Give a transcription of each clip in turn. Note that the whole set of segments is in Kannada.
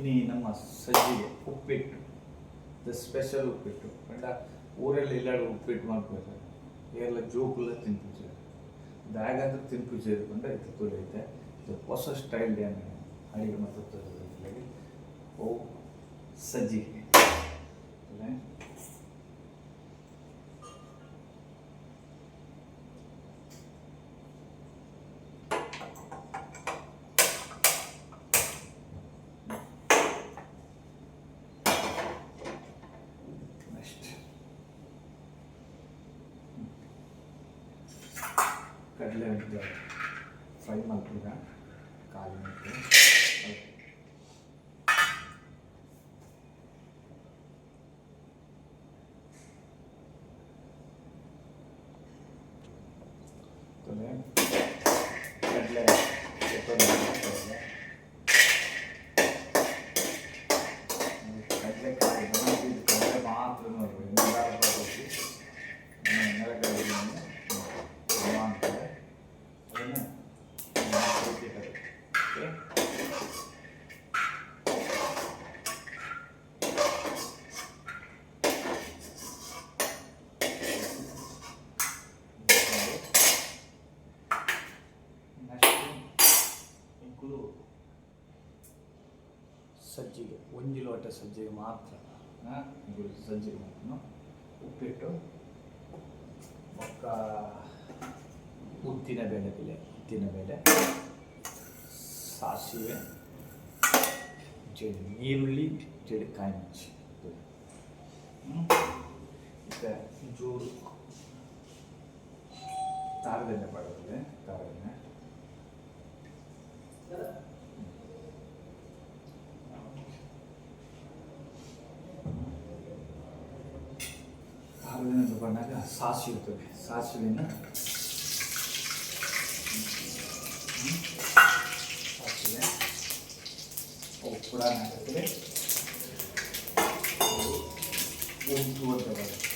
ಇನ್ನು ನಮ್ಮ ಸಜ್ಜಿಗೆ ಉಪ್ಪಿಟ್ಟು ದ ಸ್ಪೆಷಲ್ ಉಪ್ಪಿಟ್ಟು. ಕಂಡ ಊರಲ್ಲಿ ಎಲ್ಲಾದರೂ ಉಪ್ಪಿಟ್ಟು ಮಾಡ್ಕೊಳ್ತಾರೆ ಎಲ್ಲ ಜೋಕುಲ್ಲ ತಿನ್ಪಿಸಿದ್ರು ದಾಗಂದ್ರೆ ತಿನ್ಪಿಸಿದ್ರು ಕಂಡ ಇದು ತೊಳೆಯುತ್ತೆ ಇದು ಹೊಸ ಸ್ಟೈಲ್ ಏನು ಅಡಿಗೆ ಮತ್ತು ಓ, ಸಜ್ಜಿಗೆ. ಕಡಲೆ ಒಂದು ಫ್ರೈ ಮಾಡ್ತೀಗ ಕಾಲು ಮಿನಿಟ್ ಕಡಲೆ ಕಡಲೆ ಲೋಟ ಸಜ್ಜಿಗೆ ಮಾತ್ರ ಆ, ಇದು ಸಜ್ಜಿಗೆ ಮಾತ್ರ ಉಪ್ಪಿಟ್ಟು ಒಕ್ಕ ಉದ್ದಿನ ಬೇಳೆ ಬೆಲೆ ಉದ್ದಿನ ಬೇಳೆ ಸಾಸಿವೆ ಜಡಿ ಈರುಳ್ಳಿ ಜಡಿ ಕಾಯಿ ಮೆಣಸಿ ಮತ್ತೆ ಜೋರು ತಾರದೆಣ್ಣೆ ಬರ್ತದೆ ತಾರದೆಣ್ಣೆ ತಾರದೆಣ್ಣೆ ತಗೊಂಡಾಗ ಸಾಸಿವೆ ಇರ್ತದೆ ಸಾಸಿವೆನ ಸಾಸಿವೆ ಅವು ಕೂಡ ಹಾಕಿದ್ರೆ ಉಂಟು ಅಂತ ಬರುತ್ತೆ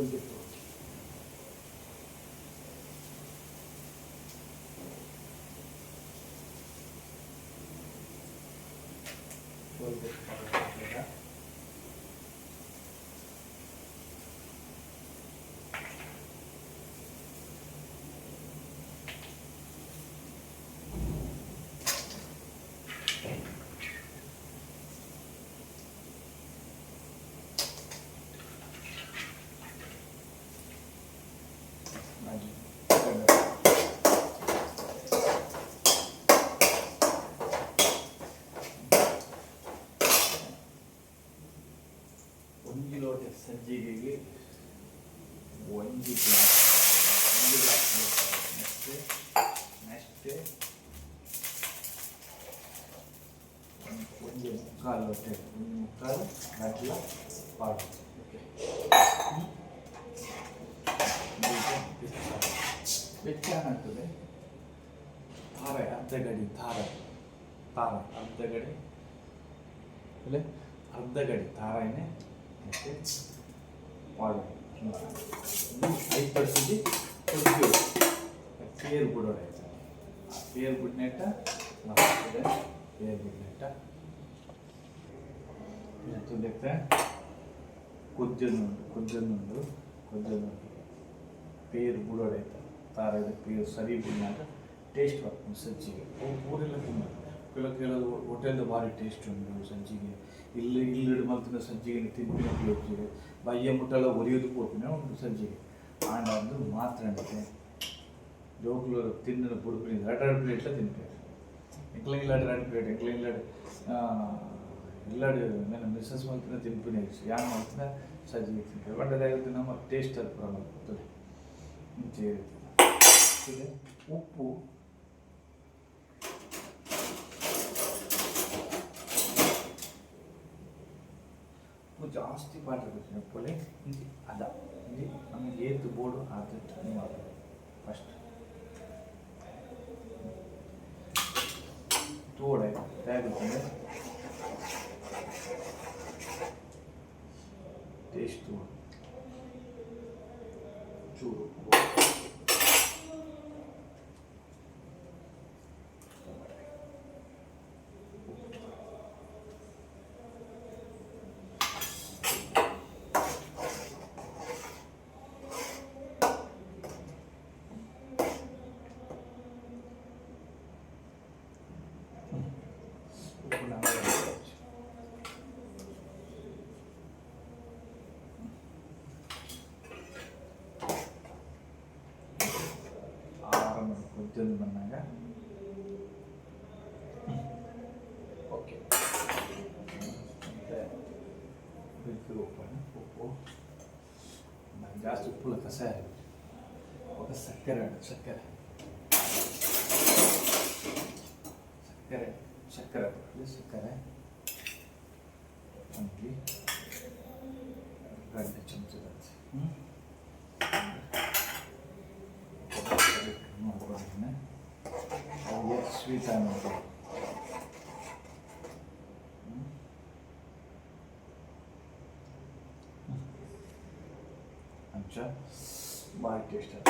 24. Thank you. पार्ट ಬೆಚ್ಚಾಗ್ತದೆ ತಾರೆ ಅರ್ಧ ಗಡಿ ತಾರ ತಾರ ಅರ್ಧ ಗಡಿ ಆಮೇಲೆ ಅರ್ಧ ಗಡಿ ತಾರನೇ ಮತ್ತೆ ಪಾಡು ಐದು ಪರ್ಸೆಂಟ್ ಕೊಡ್ತೀವಿ ಸೇರ್ ಬಿಡೋಣ ಸೇರ್ ಬಿಟ್ನೆಟ್ಟ ಸೇರ್ ಬಿಟ್ನೆಟ್ಟ ಇದು ಕೊಜ್ಜನ್ನುಂಟು ಕೊಜ್ಜನ್ನುಂಡು ಕೊಜ್ಜನ್ನುಂಟು ಪೇರು ಬುಡೋಡೆ ತಾರದ ಪೇರು ಸರಿ ಬಿಡಿನಾಗ ಟೇಸ್ಟ್ ಹಾಕ್ಕೊಂಡು ಸಜ್ಜಿಗೆ. ಊರೆಲ್ಲ ತುಂಬ ಕೆಲವು ಕೆಲವು ಹೋಟೆಲ್ದು ಭಾರಿ ಟೇಸ್ಟ್ ಉಂಟು ಸಜ್ಜಿಗೆ. ಇಲ್ಲಿ ಇಲ್ಲಿ ಮಲ್ತಿನ ಸಜ್ಜಿಗೆ ತಿಂಪಿನ ಕೇಳ್ತೀವಿ ಬಯ್ಯ ಮುಟ್ಟೆಲ್ಲ ಒರಿಯೋದು ಕೊಡ್ತೀನಿ ಉಂಟು ಸಜ್ಜಿಗೆ. ಆಂಡ ಅಂದ್ರೆ ಮಾತ್ರ ಅಂತೆ. ಜೋಕ್ಲು ತಿನ್ನ ಬುಡ್ಪಿನ ಎರಡು ಎರಡು ಪ್ಲೇಟ್ಲ ತಿನ್ಬೇಕು. ಎಂಕ್ಲಂಗಿಲ್ಲ ಎರಡು ಪ್ಲೇಟ್ ಎಂಕ್ಲಂಗಿಲ್ಲ ಇಲ್ಲ ಮಿಸ್ಸಸ್ ಮಾಡ್ತೀನಿ ತಿನ್ಪಿನ ಇರಿಸಿ ಯಾನ್ ಮಾಡ್ತೀನಿ ಸಜ್ಜಿ ತಿನ್ಕೊಂಡು ಬಟ್ ಅದಾಗುತ್ತೆ ನಮ್ಮ ಟೇಸ್ಟ್ ಅದು ಪ್ರಾಬ್ಲಮ್ ಆಗ್ತದೆ. ಮುಂಚೆ ಇರುತ್ತೆ ಉಪ್ಪು. ಉಪ್ಪು ಜಾಸ್ತಿ ಮಾಡಿರ್ಬೇಕು ಉಪ್ಪಲ್ಲಿ ಹಿಂಗೆ ಅದ. ಹಿಂಗೆ ನಮಗೆ ಏತು ಬೋರ್ಡು ಆದಷ್ಟು ನೀವು ಆಗಬೇಕು ಫಸ್ಟ್ ತೋಡೆ. ತಯಾರಿಸ್ತೀನಿ ಟೇಸ್ಟ್ ತೋಡು ಚೂರು ಉಪ್ಪು ನಾವು ಹಾಕ್ಬೇಕು. ಆಹಾರ ಕೊದ್ದಲ್ಲಿ ಬಂದಾಗ ಓಕೆ ಮತ್ತೆ ಬಿಸಿ ಉಪ್ಪು ಉಪ್ಪು ನಂಗೆ ಜಾಸ್ತಿ ಉಪ್ಪು ಕಸ ఒక ಸಕ್ಕರೆ ಉಂಟು ಸಕ್ಕರೆ ಸಕ್ಕರೆ ಸಕ್ಕರೆ ಹಾಕ್ಬೇಕು, ಸಕ್ಕರೆ ಒಂದು ಗಂಟೆ ಚಮಚದ ಹ್ಞೂ ಅವ್ರಿಗೆ ಸ್ವೀಟ್ ಅನ್ನೋದು ಅಂಶ ಭಾಳ ಟೇಸ್ಟ್ ಅಂತ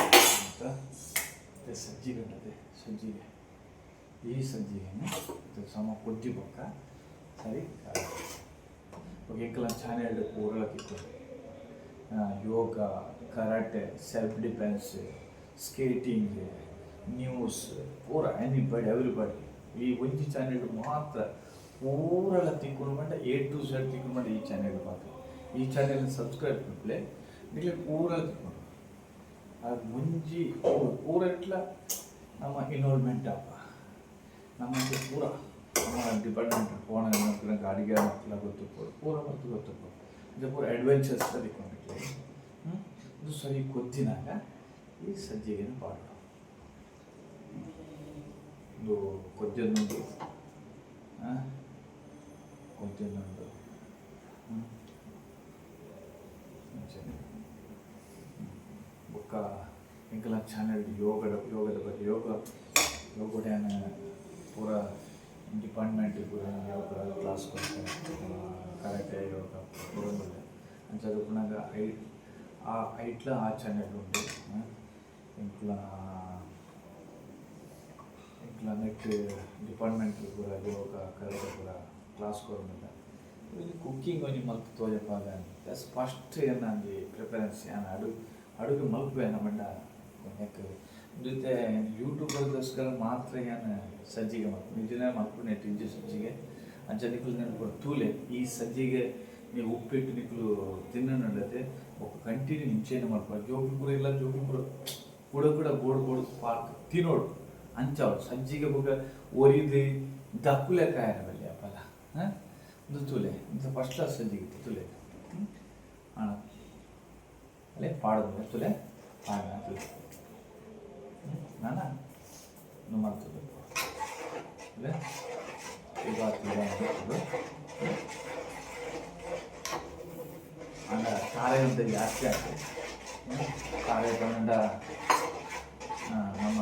ಮತ್ತು ಸಜ್ಜಿಗೆ ಉಂಟದೆ ಸಜ್ಜಿಗೆ ಈ ಸಜ್ಜಿಗೆಯನ್ನು ಇದು ಸಮ ಕೊಡ್ಜಿ ಬೊಕ್ಕ ಸರಿ ಎಂಕಲಂ ಚಾನೆ ಎರಡು ಕೂರಲಕ್ಕಿತ್ತು yoga karate self defence skating news ಪೂರ ಎನಿಬಡಿ ಎವ್ರಿಬಡಿ ಈ ಒಂಜಿ ಚಾನೆಲ್ ಮಾತ್ರ ಪೂರಲ ತಿಂಕೊಂಡು ಮಾಡ ಎ ಟು ಝೆಡ್ ತಿಂಕೊಂಡು ಮಾಡಿ ಈ ಚಾನೆಲ್ ಮಾತ್ರ. ಈ ಚಾನೆಲ್ ಸಬ್ಸ್ಕ್ರೈಬ್ ಮಾಡ್ಲೆ ನಿಮಗೆ ಪೂರ ತಿಂಕೊಂಡು ಅದು ಮುಂಜಿ ಪೂರ ಇಟ್ಲ ನಮ್ಮ ಇನ್ವಾಲ್ವ್ಮೆಂಟ್ ಅಪ್ಪ. ನಮ್ಮಂತೆ ಪೂರ. ನಮ್ಮ ಡಿಪಾರ್ಟ್ಮೆಂಟ್ ಫೋನ್ ಮಾಡ್ತೀರ, ಗಾಡಿಗೆ ಮಕ್ಕಳ ಗೊತ್ತು ಪೂರ. ಮತ್ತು ಗೊತ್ತು ಇದು ಪೂರ ಅಡ್ವೆಂಚರ್ಸ್ ತಿಳ್ಕೊಂಡಿತ್ತು ಹ್ಞೂ ಇದು ಸರಿ ಗೊತ್ತಿನಾಗ ಈ ಸಜ್ಜಿಗೆನ ಪಾಡು ಇದು ಕೊಜ್ಜನ್ನೊಂದು ಕೊಜ್ಜನ್ನೊಂದು ಬೊಕ್ಕ ಇಂಕಲ ಚಾನೆಲ್ ಯೋಗದ ಯೋಗದ ಬಗ್ಗೆ ಯೋಗ ಯೋಗಡ್ಯಾನ ಪೂರ ಡಿಪಾರ್ಟ್ಮೆಂಟ್ ಪೂರ ಯೋಗ ಕ್ಲಾಸ್ ಕೊಡ್ತಾರೆ ಕರಾಟೆ ಯೋಗ ಪೂರ ಅಂಚದು ಪುನಗ ಐ ಆ ಐಟ್ಲ ಪ್ಲಾನೆಟ್ eh, ಡಿಪಾರ್ಟ್ಮೆಂಟ್ ಕೂಡ ಯೋಗ ಕರೆದ ಕೂಡ ಕ್ಲಾಸ್ ಕೊಡೋದಿಲ್ಲ ಇದು ಕುಕ್ಕಿಂಗ್ ಒಂಜಿ ಮಲ್ಪ ತೋಜಪ್ಪಾಗ ಪ್ಲಸ್ ಫಸ್ಟ್ ಏನಂದು ಪ್ರಿಫರೆನ್ಸ್ ಏನು ಅಡುಗೆ ಅಡುಗೆ ಮಲ್ಪೆ ನಮ್ಮಣ್ಣ ಯಾಕೆ? ಜೊತೆ ಯೂಟ್ಯೂಬರ್ಗೋಸ್ಕರ ಮಾತ್ರ ಏನು ಸಜ್ಜಿಗೆ ಮಾಡ್ಕೊಂಡು ನಿಜನೇ ಮಲ್ಪು ನೆಟ್ಟು ಇಂಜಿ ಸಜ್ಜಿಗೆ. ಅಂಚೆ ನಿಕ್ಲು ನೆನಪು ತೂಲೆ, ಈ ಸಜ್ಜಿಗೆ ನೀವು ಉಪ್ಪಿಟ್ಟು ನಿಕ್ಕಲು ತಿನ್ನ ನಡತೆ. ಕಂಟಿನ್ಯೂ ಇಂಚೇನು ಮಲ್ಪ. ಜೋಗಿಪುರ ಇಲ್ಲ ಜೋಗಿ ಕೂಡ ಕೂಡ ಬೋರ್ಡ್ ಬೋರ್ಡ್, ಪಾರ್ಕ್. ತಿನ್ನೋಡು. ಅಂಚಾವು ಸಜ್ಜಿಗೆ ಹೋಗ ಒರಿದು ದಕ್ಕುಲೆ ಕಾಯನ ಬಲ್ಲಿ ಅಪ್ಪಲ್ಲ ಒಂದು ತುಲೆ ಒಂದು ಫಸ್ಟ್ ಕ್ಲಾಸ್ ಸಜ್ಜಿಗೆ ತುಲೆ. ಹ್ಮ್? ಪಾಡೋದು ತುಲೆ. ಆಗ ತುಲೆ. ನಾನ? ಮಾಡ್ತದೆ ತುಲೆ. ಅಲ್ಲೇ ಖಾರ ಅಂತ ಜಾಸ್ತಿ ಆಗ್ತದೆ. ಖಾರ ತಗೊಂಡ ನಮ್ಮ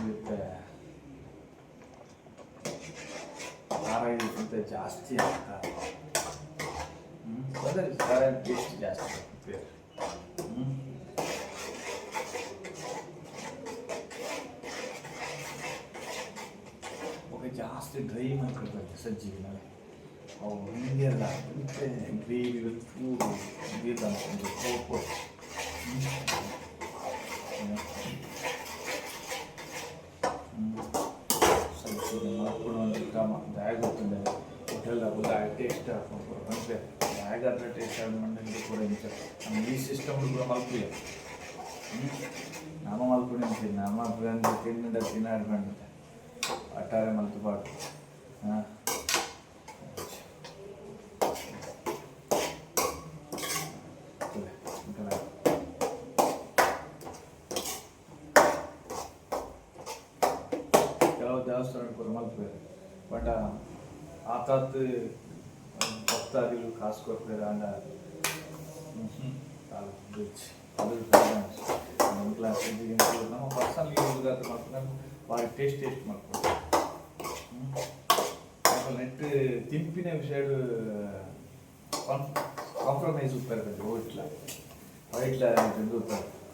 ಮತ್ತೆ ಖಾರ ಇದಕ್ಕಿಂತ ಜಾಸ್ತಿ ಆಗ್ತಾರೆ ಅದೇ ಖಾರ ಟೇಸ್ಟ್ ಜಾಸ್ತಿ ಆಗ್ತದೆ ಹ್ಮ್. ಒಬ್ಬ ಜಾಸ್ತಿ ಡ್ರೈ ಮಾಡ್ಕೊಳ್ತಾರೆ ಸಜ್ಜಿಗೆ ನಾವು ಅವು ಹಿಂಗೆ ಅಲ್ಲ ಮತ್ತೆ ಗ್ರೇವಿ ಚೂರು ನೀರು ಅನ್ಕೊಂಡು ಸೋಪು ಸಜ್ಜಿಗೆ ಹೋಟೆಲ್ ಆಗೋದು ಟೇಸ್ಟ್ ಹಾಕೊಂಡು ಅಂದರೆ ಬ್ಯಾಗ್ ಹತ್ರ ಟೇಸ್ಟ್ ಆಗಿ ಮಂಡಳಿ ಕೂಡ ಇಂಚ ನಮ್ಮ ಈ ಸಿಸ್ಟಮ್ ಕೂಡ ಮಲ್ಪಿಲ್ಲ ನಮ್ಮ ಮಲ್ಕೊಂಡು ಅಂತೀನಿ ನಮ್ಮ ಬಂದು ತಿಂದ ತಿನ್ನಾಡ್ಕೊಂಡು ಒಟ್ಟಾರೆ ಮಲ್ತಬಾರ್ದು ಹಾಂ ಕೆಲವು ದೇವಸ್ಥಾನಕ್ಕೆ ಮಲ್ಪೇರು ಬಟ್ ಆತಾತ್ ಕೊಡ್ತಾರೆ ಅಂಡ ರಿಚ್ ಅದು ನಮ್ಮ ಪರ್ಸನಲ್ ಯೂಸ್ ಅದು ಮಾಡ್ಕೊಂಡು ಭಾರಿ ಟೇಸ್ಟ್ ಟೇಸ್ಟ್ ಮಾಡ್ಕೊಂಡು ಆಮೇಲೆ ನೆಟ್ ತಿಂಪಿನ ವಿಷಯ ಕಾಂಪ್ರಮೈಸ್ ಉಪ್ಪಿರ್ತದೆ ಹೋಟ್ಲ ವೈಟ್ಲ ಇದು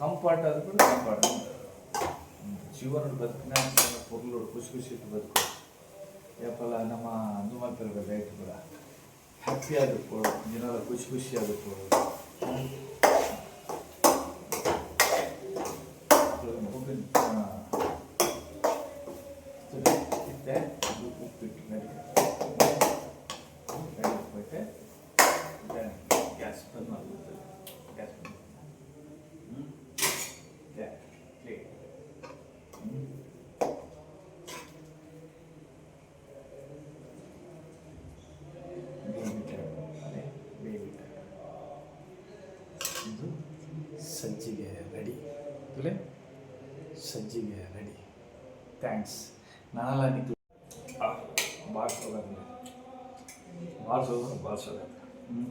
ಕಂಫರ್ಟ್ ಆದ್ರೂ ಕೂಡ ಕಂಫರ್ಟ್ ಜೀವನ ಬದುಕಿನ ಪೊರ್ಲು ಖುಷಿ ಖುಷಿ ಬದುಕು ಯಾಪಲ್ಲ ನಮ್ಮ ಅಂದು ಮಾಡ್ತಿರ್ಬೇಕು ಲೈಟ್ ಕೂಡ ಹ್ಯಾಪಿ ಆಗಬೇಕು ಜನರ ಖುಷಿ ಖುಷಿ ಆಗಬೇಕು ಉಪ್ಪಿಟ್ಟು ಉಪ್ಪಿಟ್ಟು ಗ್ಯಾಸ್ ಬಂದ್ ಮಾಡ್ಬಿಡ್ತದೆ ಗ್ಯಾಸ್ ಬಂದ್ ಹ್ಞೂ ಗ್ಯಾಸ್ ಪ್ಲೇಟ್ ಹ್ಞೂ ಬೇಬಿಟ ಅದೇ ಬೇಬಿಟ ಇದು ಸಜ್ಜಿಗೆ ರೆಡಿ. ಇಲ್ಲೇ ಸಜ್ಜಿಗೆ ರೆಡಿ. ಥ್ಯಾಂಕ್ಸ್. ನಾನೆಲ್ಲ ನಿಕ್ಲು ಬಾರ್ಸೋದಾದ್ರೆ ಬಾರ್ಸೋದು ಬಾರ್ಸೋದು ಹ್ಞೂ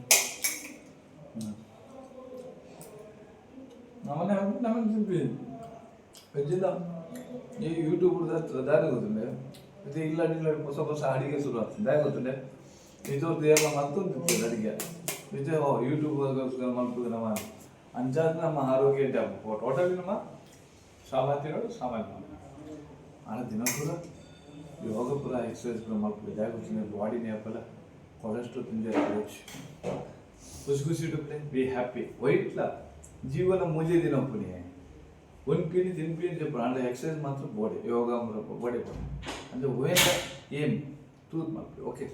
ಹ್ಞೂ ನಮ್ಮನೆ ನಮಗೆ ತಿಂಪಿ ಹೆಚ್ಚಿದ ಈ ಯೂಟ್ಯೂಬ್ ದಾರಿ ಗೊತ್ತುಂಡೆ ಇದು ಇಲ್ಲ ಇಲ್ಲ ಹೊಸ ಹೊಸ ಅಡುಗೆ ಶುರು ಆಗ್ತದೆ. ದಾರಿ ಗೊತ್ತುಂಡೆ ಇದ್ರದ್ದು ಎಲ್ಲ ಮತ್ತೊಂದು ಅಡುಗೆ. ಇದು ಯೂಟ್ಯೂಬ್ ಮಾಡ್ತದೆ ನಮ್ಮ ಅಂಜಾದ ನಮ್ಮ ಆರೋಗ್ಯ ಇದ್ದಾಗಬೇಕು ಟೋಟಲಿ ನಮ್ಮ ಸಾಮರ್ಥ್ಯಗಳು ಸಾಮಾನ್ಯ ಆಗ ದಿನ ಕೂಡ ಯೋಗ ಪುರ ಎಕ್ಸಸೈಸ್ ಕೂಡ ಮಾಡ್ಬೇಕು ಇದಾಗುತ್ತೆ ಬಾಡಿನೇ ಹಾಕಲ್ಲ. ಕೊಲೆಸ್ಟ್ರಾಲ್ ತಿಂದೆ ಇರಬೇಕು ಖುಷಿ ಖುಷಿ ಇಡುತ್ತೆ. ಬಿ ಹ್ಯಾಪಿ ವೈಟ್ಲ, ಜೀವನ ಮೂಲ್ಯ ದಿನ ಪುನಿ ಒನ್ಪಿನಿ ತಿನ್ಪಿನಿ ಚಪ್ಪು ಅಂದ್ರೆ ಎಕ್ಸಸೈಸ್ ಮಾತ್ರ ಬಾಡಿ ಯೋಗ ಮೂಲಕ ಬಾಡಿ ಬಾಡಿ ಅಂದರೆ ಓಯಂತ ಏಮ್ ತೂತ್ ಮಲ್ಪಿ ಓಕೆ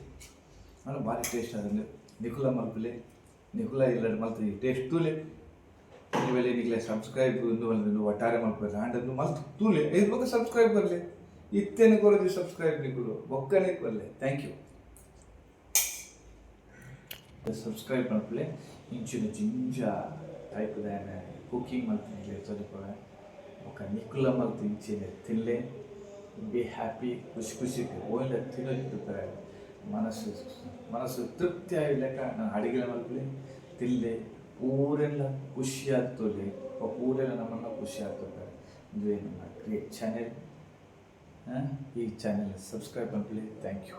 ಅಂದರೆ ಭಾರಿ ಟೇಸ್ಟ್ ಅದಂದ್ರೆ ನಿಕುಲ ಮಲ್ಪಿಲೆ ನಿಕುಲ ಇಲ್ಲ ಮಲ್ತಿ ಟೇಸ್ಟ್ ತೂಲೆ. ನೀವೆಲ್ಲ ನಿಖಲೆ ಸಬ್ಸ್ಕ್ರೈಬ್ ಒಂದು ಒಂದು ಒಟ್ಟಾರೆ ಮಲ್ಪಲೆ ಅಂಡ್ ಅದು ಮಲ್ತು ತೂಲೆ ಇದ್ರ ಬಗ್ಗೆ ಸಬ್ಸ್ಕ್ರೈಬ್ ಬರಲಿ ಇತ್ತೇನೆ ಕೊರೋದು ಸಬ್ಸ್ಕ್ರೈಬ್ ನಿಖುಲು ಬೊಕ್ಕನೆ ಬರಲಿ ಥ್ಯಾಂಕ್ ಯು ಸಬ್ಸ್ಕ್ರೈಬ್ ಮಾಡ್ಕೊಳ್ಳಿ ಇಂಚಿನ ಜಿಂಜ ಟೈಪ್ ದಾನೆ ಕುಕಿಂಗ್ ಮಾಡ್ತೀನಿ ಸ್ವಲ್ಪ ఒక నిక్కుల మళ్ళీ తించేది తినలే బీ హ్యాపీ ಖುಷಿ ಖುಷಿ ಓಯ್ಲ ತಿನ್ನೋದಿರ್ತಾರೆ ಮನಸ್ಸು ಮನಸ್ಸು ತೃಪ್ತಿ ಆಗಿಲ್ಲಕ ನಾನು ಅಡಿಗೆ ಮಲ್ಪಲೆ ತಿಲ್ಲೆ ಊರೆಲ್ಲ ಖುಷಿ ಆಗ್ತದೆ ಊರೆಲ್ಲ ನಮ್ಮನ್ನು ಖುಷಿ ಆಗ್ತದೆ ಇದು ನಮ್ಮ ಕ್ರಿಯೇಟ್ ಚಾನೆಲ್ ಈ ಚಾನೆಲ್ ಸಬ್ಸ್ಕ್ರೈಬ್ ಮಾಡ್ಕೊಳ್ಳಿ. Thank you